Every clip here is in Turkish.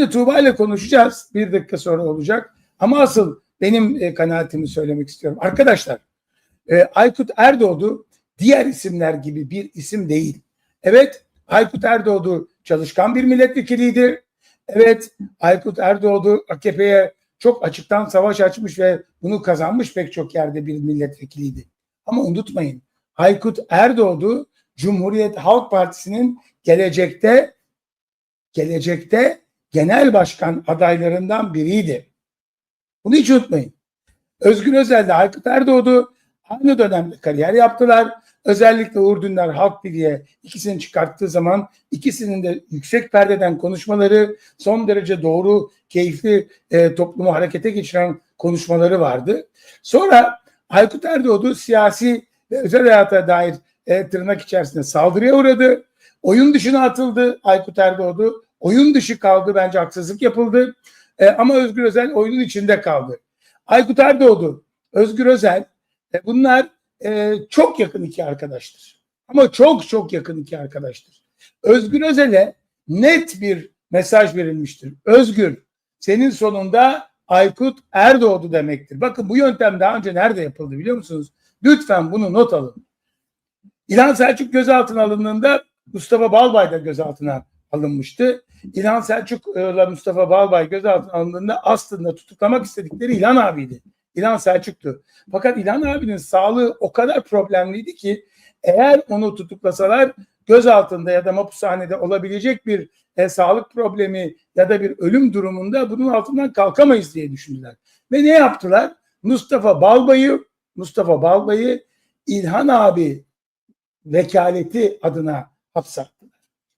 Şimdi Tuğba ile konuşacağız. Bir dakika sonra olacak. Ama asıl benim e, kanaatimi söylemek istiyorum. Arkadaşlar e, Aykut Erdoğdu diğer isimler gibi bir isim değil. Evet Aykut Erdoğdu çalışkan bir milletvekiliydi. Evet Aykut Erdoğdu AKP'ye çok açıktan savaş açmış ve bunu kazanmış pek çok yerde bir milletvekiliydi. Ama unutmayın Aykut Erdoğdu Cumhuriyet Halk Partisi'nin gelecekte gelecekte genel başkan adaylarından biriydi. Bunu hiç unutmayın. Özgür Özel de Aykut Erdoğdu aynı dönemde kariyer yaptılar. Özellikle Uğur Dündar Halk Birliği'ye ikisini çıkarttığı zaman ikisinin de yüksek perdeden konuşmaları son derece doğru, keyifli e, toplumu harekete geçiren konuşmaları vardı. Sonra Aykut Erdoğdu siyasi ve özel hayata dair e, tırnak içerisinde saldırıya uğradı. Oyun dışına atıldı Aykut Erdoğdu. Oyun dışı kaldı bence haksızlık yapıldı. E, ama Özgür Özel oyunun içinde kaldı. Aykut Erdoğdu, Özgür Özel e, bunlar e, çok yakın iki arkadaştır. Ama çok çok yakın iki arkadaştır. Özgür Özel'e net bir mesaj verilmiştir. Özgür, senin sonunda Aykut Erdoğdu demektir. Bakın bu yöntem daha önce nerede yapıldı biliyor musunuz? Lütfen bunu not alın. İlhan Selçuk gözaltına alındığında Mustafa Balbay da gözaltına alınmıştı. İlhan Selçuk ile Mustafa Balbay gözaltına alındığında aslında tutuklamak istedikleri İlhan abiydi. İlhan Selçuk'tu. Fakat İlhan abinin sağlığı o kadar problemliydi ki eğer onu tutuklasalar gözaltında ya da mapushanede olabilecek bir e, sağlık problemi ya da bir ölüm durumunda bunun altından kalkamayız diye düşündüler. Ve ne yaptılar? Mustafa Balbay'ı Mustafa Balbay'ı İlhan abi vekaleti adına hapse.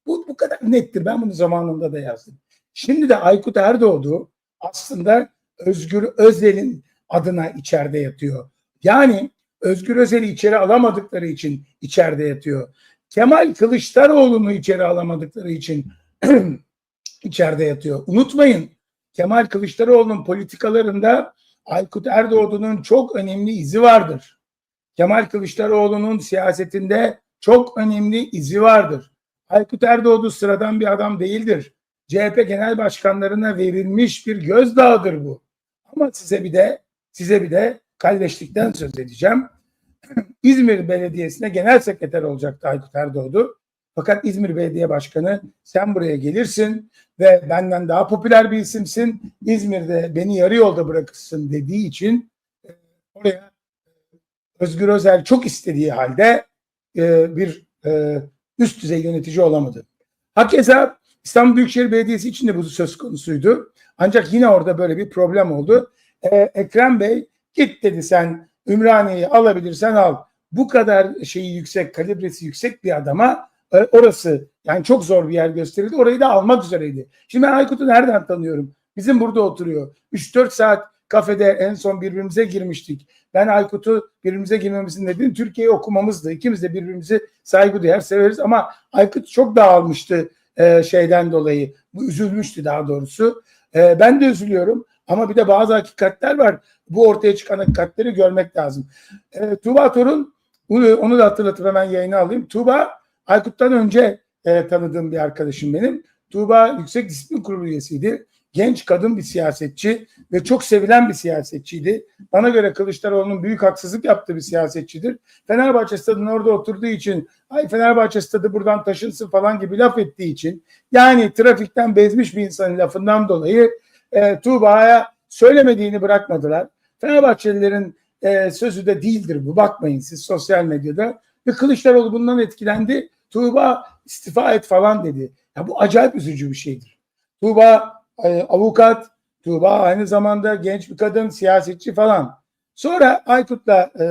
Bu, bu kadar nettir. Ben bunu zamanında da yazdım. Şimdi de Aykut Erdoğdu aslında Özgür Özel'in adına içeride yatıyor. Yani Özgür Özel'i içeri alamadıkları için içeride yatıyor. Kemal Kılıçdaroğlu'nu içeri alamadıkları için içeride yatıyor. Unutmayın Kemal Kılıçdaroğlu'nun politikalarında Aykut Erdoğdu'nun çok önemli izi vardır. Kemal Kılıçdaroğlu'nun siyasetinde çok önemli izi vardır. Aykut Erdoğdu sıradan bir adam değildir. CHP genel başkanlarına verilmiş bir gözdağıdır bu. Ama size bir de size bir de kalleşlikten söz edeceğim. İzmir Belediyesi'ne genel sekreter olacaktı Aykut Erdoğdu. Fakat İzmir Belediye Başkanı sen buraya gelirsin ve benden daha popüler bir isimsin. İzmir'de beni yarı yolda bırakırsın dediği için e, oraya Özgür Özel çok istediği halde e, bir e, üst düzey yönetici olamadı. Hakeza İstanbul Büyükşehir Belediyesi için de bu söz konusuydu. Ancak yine orada böyle bir problem oldu. Ee, Ekrem Bey git dedi sen Ümraniye'yi alabilirsen al. Bu kadar şeyi yüksek, kalibresi yüksek bir adama e, orası yani çok zor bir yer gösterildi. Orayı da almak üzereydi. Şimdi ben Aykut'u nereden tanıyorum? Bizim burada oturuyor. 3-4 saat kafede en son birbirimize girmiştik. Ben Aykut'u birbirimize girmemizin nedeni Türkiye'yi okumamızdı. İkimiz de birbirimizi saygı duyar, severiz ama Aykut çok dağılmıştı e, şeyden dolayı. Bu üzülmüştü daha doğrusu. E, ben de üzülüyorum ama bir de bazı hakikatler var. Bu ortaya çıkan hakikatleri görmek lazım. E, Tuğba Torun onu, da hatırlatıp hemen yayına alayım. Tuğba Aykut'tan önce e, tanıdığım bir arkadaşım benim. Tuğba Yüksek Disiplin Kurulu üyesiydi genç kadın bir siyasetçi ve çok sevilen bir siyasetçiydi. Bana göre Kılıçdaroğlu'nun büyük haksızlık yaptığı bir siyasetçidir. Fenerbahçe stadının orada oturduğu için ay Fenerbahçe stadı buradan taşınsın falan gibi laf ettiği için yani trafikten bezmiş bir insanın lafından dolayı e, Tuğba'ya söylemediğini bırakmadılar. Fenerbahçelilerin e, sözü de değildir bu. Bakmayın siz sosyal medyada. Ve Kılıçdaroğlu bundan etkilendi. Tuğba istifa et falan dedi. Ya bu acayip üzücü bir şeydir. Tuğba avukat, Tuğba aynı zamanda genç bir kadın, siyasetçi falan. Sonra Aykut'la e,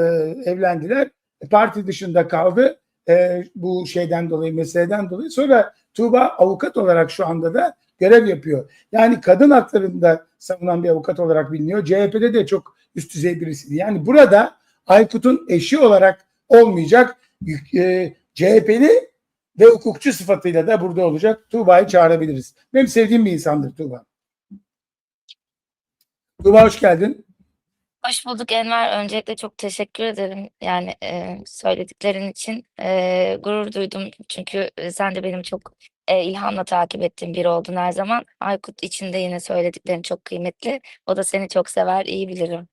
evlendiler. Parti dışında kaldı. E, bu şeyden dolayı, meseleden dolayı. Sonra Tuğba avukat olarak şu anda da görev yapıyor. Yani kadın haklarında savunan bir avukat olarak biliniyor. CHP'de de çok üst düzey birisiydi. Yani burada Aykut'un eşi olarak olmayacak e, CHP'li ve hukukçu sıfatıyla da burada olacak. Tuğba'yı çağırabiliriz. Benim sevdiğim bir insandır Tuğba. Tuğba hoş geldin. Hoş bulduk Enver. Öncelikle çok teşekkür ederim. Yani e, söylediklerin için e, gurur duydum. Çünkü e, sen de benim çok eee, ilhamla takip ettiğim biri oldun her zaman. Aykut için de yine söylediklerin çok kıymetli. O da seni çok sever, iyi bilirim.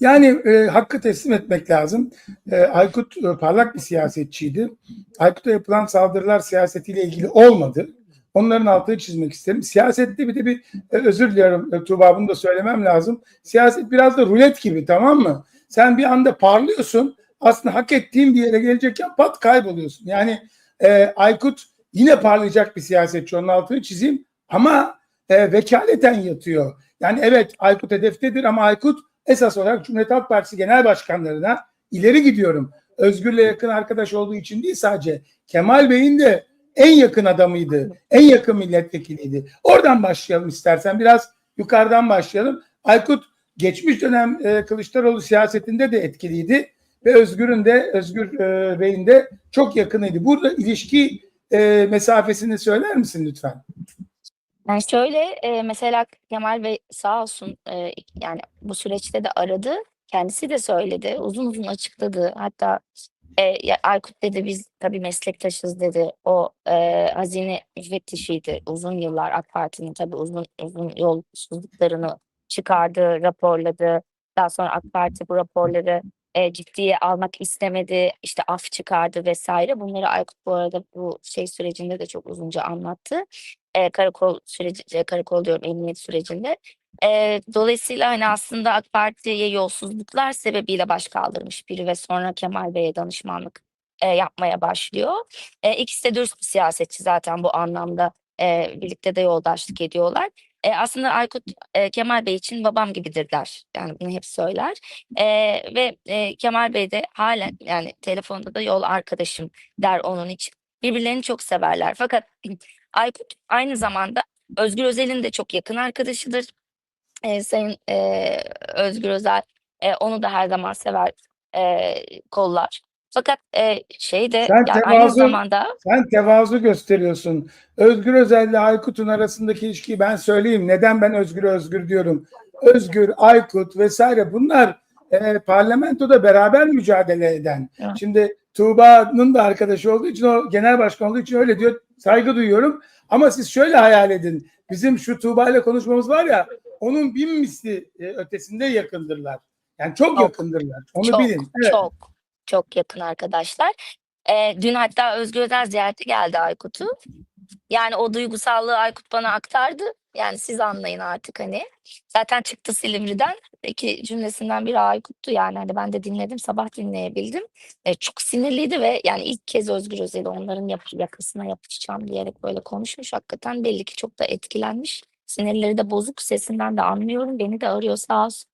Yani e, hakkı teslim etmek lazım. E, Aykut e, parlak bir siyasetçiydi. Aykut'a yapılan saldırılar siyasetiyle ilgili olmadı. Onların altını çizmek isterim. Siyasette bir de bir e, özür diliyorum e, Tuğba bunu da söylemem lazım. Siyaset biraz da rulet gibi tamam mı? Sen bir anda parlıyorsun. Aslında hak ettiğin bir yere gelecekken pat kayboluyorsun. Yani e, Aykut yine parlayacak bir siyasetçi. Onun altını çizeyim. Ama e, vekaleten yatıyor. Yani evet Aykut hedeftedir ama Aykut esas olarak Cumhuriyet Halk Partisi genel başkanlarına ileri gidiyorum. Özgür'le yakın arkadaş olduğu için değil sadece Kemal Bey'in de en yakın adamıydı. En yakın milletvekiliydi. Oradan başlayalım istersen. Biraz yukarıdan başlayalım. Aykut geçmiş dönem e, Kılıçdaroğlu siyasetinde de etkiliydi ve Özgür'ün de Özgür e, Bey'in de çok yakınıydı. Burada ilişki e, mesafesini söyler misin lütfen? Yani şöyle e, mesela Kemal Bey sağ olsun e, yani bu süreçte de aradı. Kendisi de söyledi. Uzun uzun açıkladı. Hatta e, ya Aykut dedi biz tabii meslektaşız dedi. O e, hazine müfettişiydi uzun yıllar AK Parti'nin tabii uzun uzun yolsuzluklarını çıkardı, raporladı. Daha sonra AK Parti bu raporları e, ciddiye almak istemedi. İşte af çıkardı vesaire. Bunları Aykut bu arada bu şey sürecinde de çok uzunca anlattı e, karakol süreci, karakol diyorum emniyet sürecinde. E, dolayısıyla hani aslında AK Parti'ye yolsuzluklar sebebiyle baş kaldırmış biri ve sonra Kemal Bey'e danışmanlık e, yapmaya başlıyor. E, ikisi de dürüst bir siyasetçi zaten bu anlamda e, birlikte de yoldaşlık ediyorlar. E, aslında Aykut e, Kemal Bey için babam gibidir der. Yani bunu hep söyler. E, ve e, Kemal Bey de halen yani telefonda da yol arkadaşım der onun için. Birbirlerini çok severler. Fakat Aykut aynı zamanda Özgür Özel'in de çok yakın arkadaşıdır. Eee, Sayın eee, Özgür Özel eee, onu da her zaman sever, eee, kollar. Fakat eee, şey de Sen yani aynı tevazu- zamanda Sen tevazu gösteriyorsun. Özgür Özel ile Aykut'un arasındaki ilişkiyi ben söyleyeyim. Neden ben Özgür Özgür diyorum? Özgür, Aykut vesaire bunlar e, parlamentoda beraber mücadele eden. Evet. Şimdi Tuğba'nın da arkadaşı olduğu için o genel başkan olduğu için öyle diyor. Saygı duyuyorum. Ama siz şöyle hayal edin. Bizim şu Tuğba ile konuşmamız var ya onun bin misli e, ötesinde yakındırlar. Yani çok, Çok, yakındırlar. Onu çok bilin. Evet. çok çok yakın arkadaşlar. Eee, dün hatta Özgür Özel ziyarete geldi Aykut'u. Yani o duygusallığı Aykut bana aktardı. Yani siz anlayın artık hani. Zaten çıktı Silivri'den. İki cümlesinden biri Aykut'tu yani. Hani ben de dinledim, sabah dinleyebildim. E, çok sinirliydi ve yani ilk kez Özgür Özel'i onların yap yakasına yapışacağım diyerek böyle konuşmuş. Hakikaten belli ki çok da etkilenmiş. Sinirleri de bozuk. Sesinden de anlıyorum. Beni de arıyor sağ olsun.